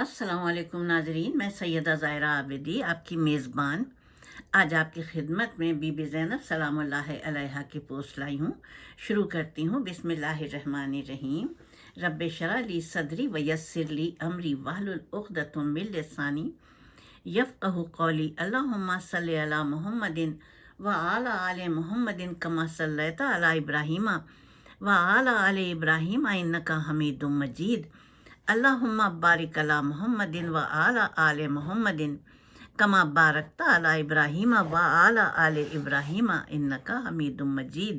السلام علیکم ناظرین، میں سیدہ ظاہرہ عابدی، آپ کی میزبان۔ آج آپ کی خدمت میں بی بی زینب سلام اللہ علیہ کی پوسٹ لائی ہوں۔ شروع کرتی ہوں۔ بسم اللہ الرحمن الرحیم۔ رب شرح لی صدری ویسر لی امری وحل العقدۃ من لسانی یفقہ قولی۔ اللہم صلی علی محمد و اعلیٰ آل محمد کما صلیت علی ابراہیم و اعلیٰ آل ابراہیم، انکا حمید مجید۔ اللهم بارك على محمد وعلى آل محمد كما باركت على إبراهيم وعلى آل إبراهيم إنك حميد مجيد.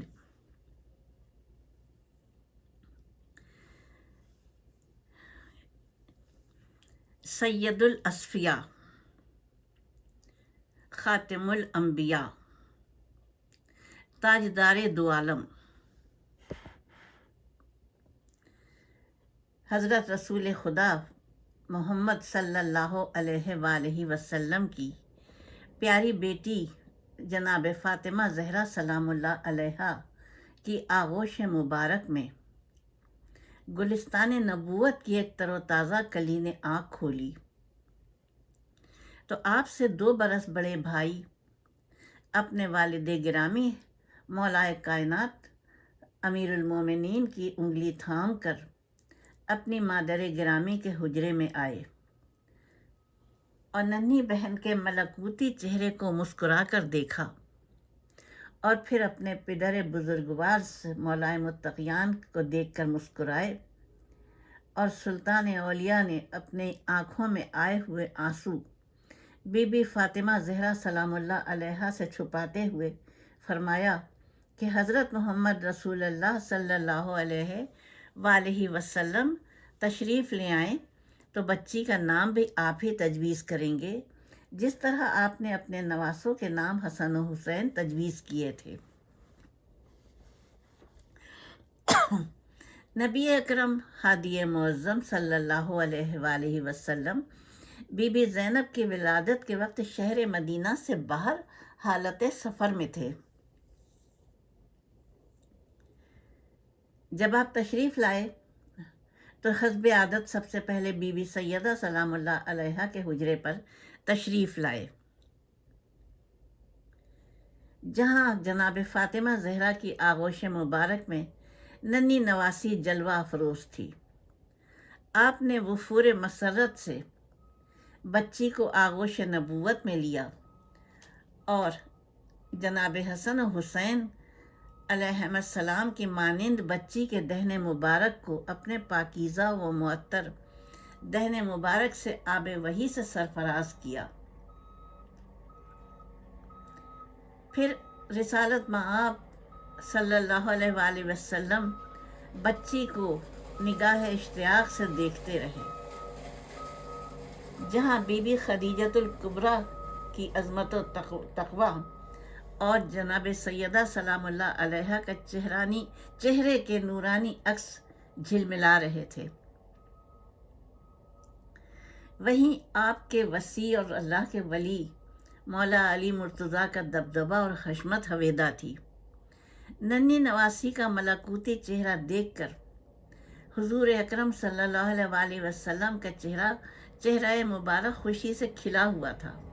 سيد الأصفياء خاتم الأنبياء تاجدار دو عالم. حضرت رسول خدا محمد صلی اللہ علیہ وآلہ وسلم کی پیاری بیٹی جناب فاطمہ زہرا سلام اللہ علیہ کی آغوش مبارک میں گلستان نبوت کی ایک تر و تازہ کلی نے آنکھ کھولی۔ تو آپ سے دو برس بڑے بھائی، اپنے والد گرامی، مولائے کائنات، امیر المومنین کی انگلی تھام کر اپنی مادر گرامی کے حجرے میں آئے اور ننھی بہن کے ملکوتی چہرے کو مسکرا کر دیکھا اور پھر اپنے پدر بزرگوار سے مولائے متقیان کو دیکھ کر مسکرائے اور سلطان اولیاء نے اپنی آنکھوں میں آئے ہوئے آنسو بی بی فاطمہ زہرا سلام اللہ علیہ سے چھپاتے ہوئے فرمایا کہ حضرت محمد رسول اللہ صلی اللہ علیہ وآلہ وسلم تشریف لے آئیں۔ تو بچی کا نام بھی آپ ہی تجویز کریں گے۔ جس طرح آپ نے اپنے نواسوں کے نام حسن و حسین تجویز کیے تھے۔ نبی اکرم حادی معظم صلی اللہ علیہ وآلہ وسلم بی بی زینب کی ولادت کے وقت شہر مدینہ سے باہر حالت سفر میں تھے۔ جب آپ تشریف لائے تو حسب عادت سب سے پہلے بی بی سیدہ سلام اللہ علیہ کے حجرے پر تشریف لائے۔ جہاں جناب فاطمہ زہرا کی آغوش مبارک میں ننی نواسی جلوہ افروز تھی۔ آپ نے وفور مسرت سے بچی کو آغوش نبوت میں لیا اور جناب حسن و حسین علیہ السلام کی مانند بچی کے دہن مبارک کو اپنے پاکیزہ و معطر دہن مبارک سے آب وحی سے سرفراز کیا۔ پھر رسالت معاب صلی اللہ علیہ وآلہ وسلم بچی کو نگاہ اشتیاق سے دیکھتے رہے۔ جہاں بی بی خدیجت القبرہ کی عظمت و تقوی اور جناب سیدہ سلام اللہ علیہ کا چہرانی، چہرے کے نورانی عکس جھلملا رہے تھے۔ وہیں آپ کے وسیع اور اللہ کے ولی مولا علی مرتضیٰ کا دبدبہ اور خشمت حویدہ تھی۔ ننی نواسی کا ملاکوتی چہرہ دیکھ کر حضور اکرم صلی اللہ علیہ وآلہ وسلم کا چہرہ چہرہ مبارک خوشی سے کھلا ہوا تھا۔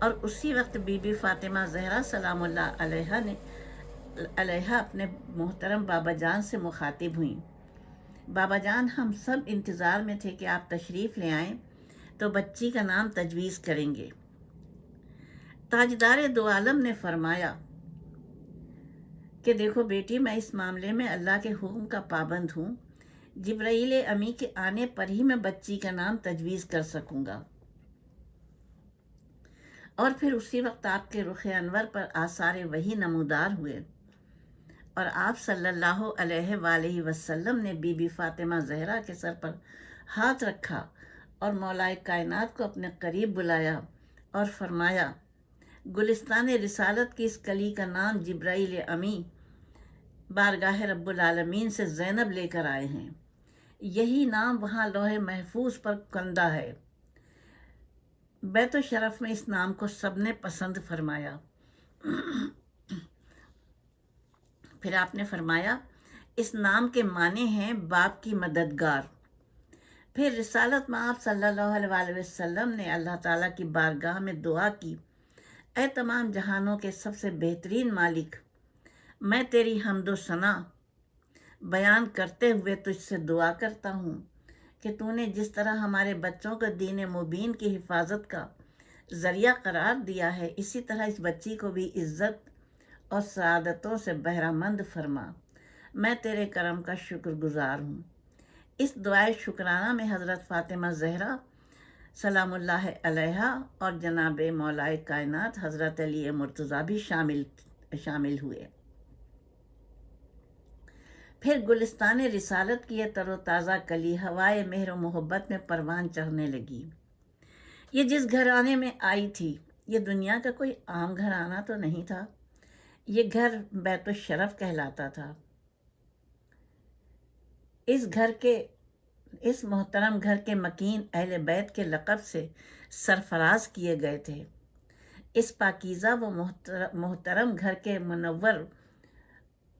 اور اسی وقت بی بی فاطمہ زہرا سلام اللہ علیہ نے علیہ اپنے محترم بابا جان سے مخاطب ہوئیں۔ بابا جان، ہم سب انتظار میں تھے کہ آپ تشریف لے آئیں تو بچی کا نام تجویز کریں گے۔ تاجدار دو عالم نے فرمایا کہ دیکھو بیٹی، میں اس معاملے میں اللہ کے حکم کا پابند ہوں۔ جبرائیل امی کے آنے پر ہی میں بچی کا نام تجویز کر سکوں گا۔ اور پھر اسی وقت آپ کے رخ انور پر آثار وہی نمودار ہوئے۔ اور آپ صلی اللہ علیہ وآلہ وسلم نے بی بی فاطمہ زہرا کے سر پر ہاتھ رکھا اور مولائے کائنات کو اپنے قریب بلایا اور فرمایا، گلستان رسالت کی اس کلی کا نام جبرائیل امی بارگاہ رب العالمین سے زینب لے کر آئے ہیں۔ یہی نام وہاں لوہے محفوظ پر کندہ ہے۔ بیت و شرف میں اس نام کو سب نے پسند فرمایا۔ پھر آپ نے فرمایا، اس نام کے معنی ہیں باپ کی مددگار۔ پھر رسالت میں آپ صلی اللہ علیہ وسلم نے اللہ تعالیٰ کی بارگاہ میں دعا کی، اے تمام جہانوں کے سب سے بہترین مالک، میں تیری حمد و ثنا بیان کرتے ہوئے تجھ سے دعا کرتا ہوں۔ کہ تو نے جس طرح ہمارے بچوں کو دین مبین کی حفاظت کا ذریعہ قرار دیا ہے، اسی طرح اس بچی کو بھی عزت اور سعادتوں سے بہرہ مند فرما۔ میں تیرے کرم کا شکر گزار ہوں۔ اس دعائے شکرانہ میں حضرت فاطمہ زہرا سلام اللہ علیہ اور جناب مولائے کائنات حضرت علی مرتضیٰ بھی شامل شامل ہوئے۔ پھر گلستان رسالت کی یہ تر و تازہ کلی ہوائے مہر و محبت میں پروان چڑھنے لگی۔ یہ جس گھرانے میں آئی تھی، یہ دنیا کا کوئی عام گھرانہ تو نہیں تھا، یہ گھر بیت الشرف کہلاتا تھا۔ اس گھر کے، اس محترم گھر کے مکین اہل بیت کے لقب سے سرفراز کیے گئے تھے۔ اس پاکیزہ و محترم گھر کے منور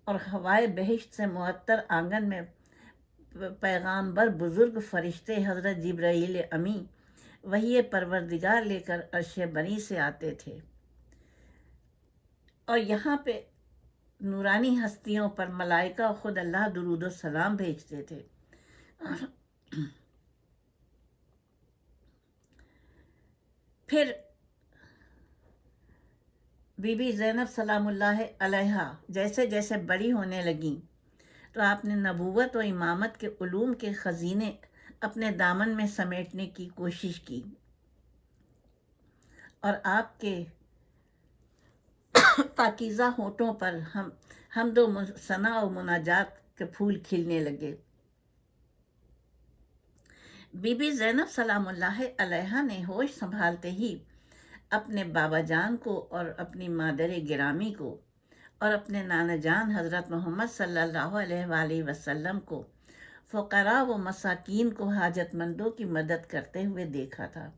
اور ہوائے بہشت سے معطر آنگن میں پیغام بر بزرگ فرشتے حضرت جبرائیل امی وہی پروردگار لے کر عرش بنی سے آتے تھے۔ اور یہاں پہ نورانی ہستیوں پر ملائکہ خود اللہ درود و سلام بھیجتے تھے۔ پھر بی بی زینب سلام اللہ علیہ جیسے جیسے بڑی ہونے لگیں تو آپ نے نبوت و امامت کے علوم کے خزینے اپنے دامن میں سمیٹنے کی کوشش کی۔ اور آپ کے پاکیزہ ہونٹوں پر ہم ہم دو ثنا و مناجات کے پھول کھلنے لگے۔ بی بی زینب سلام اللہ علیہ نے ہوش سنبھالتے ہی اپنے بابا جان کو اور اپنی مادر گرامی کو اور اپنے نانا جان حضرت محمد صلی اللہ علیہ وآلہ وسلم کو فقراء و مساکین کو حاجت مندوں کی مدد کرتے ہوئے دیکھا تھا۔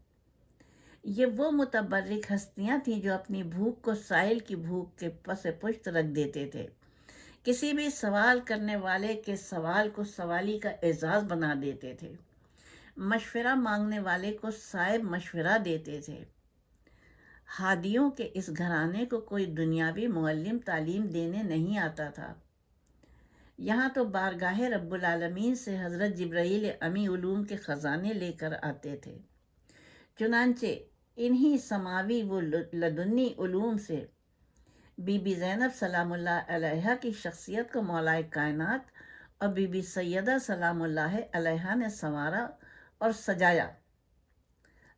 یہ وہ متبرک ہستیاں تھیں جو اپنی بھوک کو سائل کی بھوک کے پس پشت رکھ دیتے تھے۔ کسی بھی سوال کرنے والے کے سوال کو سوالی کا اعزاز بنا دیتے تھے۔ مشورہ مانگنے والے کو صاحب مشورہ دیتے تھے۔ ہادیوں کے اس گھرانے کو کوئی دنیاوی معلم تعلیم دینے نہیں آتا تھا۔ یہاں تو بارگاہ رب العالمین سے حضرت جبرائیل امی علوم کے خزانے لے کر آتے تھے۔ چنانچہ انہی سماوی و لدنی علوم سے بی بی زینب سلام اللہ علیہ کی شخصیت کو مولائے کائنات اور بی بی سیدہ سلام اللہ علیہ نے سنوارا اور سجایا۔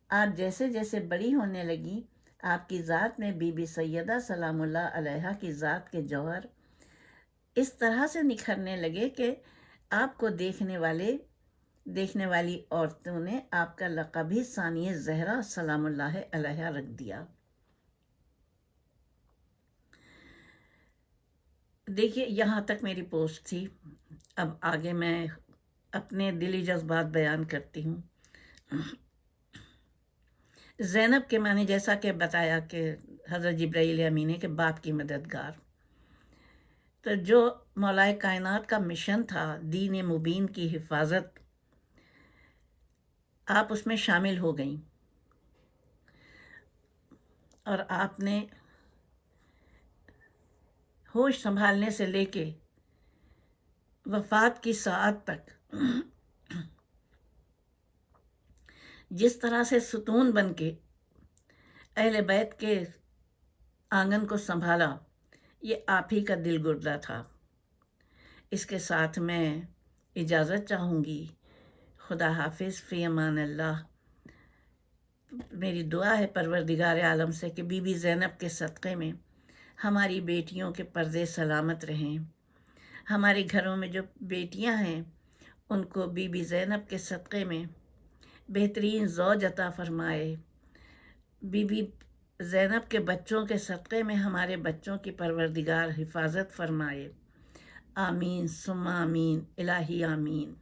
آپ جیسے جیسے بڑی ہونے لگی آپ کی ذات میں بی بی سیدہ سلام اللہ علیہ کی ذات کے جوہر اس طرح سے نکھرنے لگے کہ آپ کو دیکھنے والے، دیکھنے والی عورتوں نے آپ کا لقب ہی ثانی زہرا سلام اللہ علیہ رکھ دیا۔ دیکھیے، یہاں تک میری پوسٹ تھی۔ اب آگے میں اپنے دلی جذبات بیان کرتی ہوں۔ زینب کے میں نے جیسا کہ بتایا کہ حضرت جبرائیل امینے کے باپ کی مددگار۔ تو جو مولائے کائنات کا مشن تھا، دین مبین کی حفاظت، آپ اس میں شامل ہو گئیں۔ اور آپ نے ہوش سنبھالنے سے لے کے وفات کی ساعت تک جس طرح سے ستون بن کے اہل بیت کے آنگن کو سنبھالا، یہ آپ ہی کا دل گردہ تھا۔ اس کے ساتھ میں اجازت چاہوں گی۔ خدا حافظ، فی امان اللہ۔ میری دعا ہے پروردگار عالم سے کہ بی بی زینب کے صدقے میں ہماری بیٹیوں کے پردے سلامت رہیں۔ ہمارے گھروں میں جو بیٹیاں ہیں، ان کو بی بی زینب کے صدقے میں بہترین زوج عطا فرمائے۔ بی بی زینب کے بچوں کے صدقے میں ہمارے بچوں کی پروردگار حفاظت فرمائے۔ آمین سم آمین، الہی آمین۔